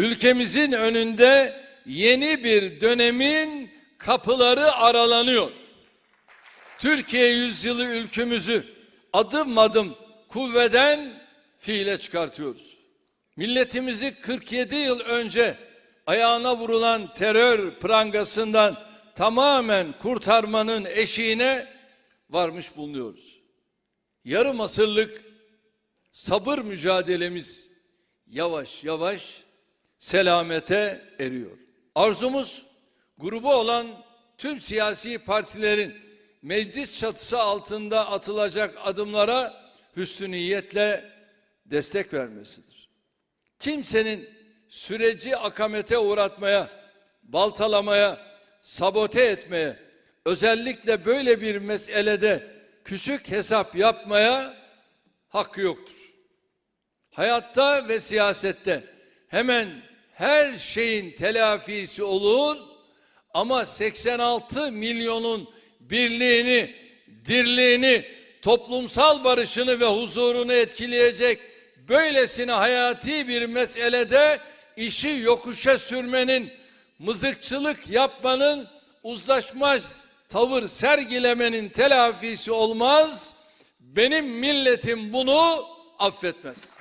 Ülkemizin önünde yeni bir dönemin kapıları aralanıyor. Türkiye yüzyılı ülkümüzü adım adım kuvveden fiile çıkartıyoruz. Milletimizi 47 yıl önce ayağına vurulan terör prangasından tamamen kurtarmanın eşiğine varmış bulunuyoruz. Yarım asırlık sabır mücadelemiz yavaş yavaş selamete eriyor. Arzumuz grubu olan tüm siyasi partilerin meclis çatısı altında atılacak adımlara hüsnü niyetle destek vermesidir. Kimsenin süreci akamete uğratmaya, baltalamaya, sabote etmeye, özellikle böyle bir meselede küçük hesap yapmaya hakkı yoktur. Hayatta ve siyasette hemen her şeyin telafisi olur ama 86 milyonun birliğini, dirliğini, toplumsal barışını ve huzurunu etkileyecek böylesine hayati bir meselede işi yokuşa sürmenin, mızıkçılık yapmanın, uzlaşmaz tavır sergilemenin telafisi olmaz. Benim milletim bunu affetmez.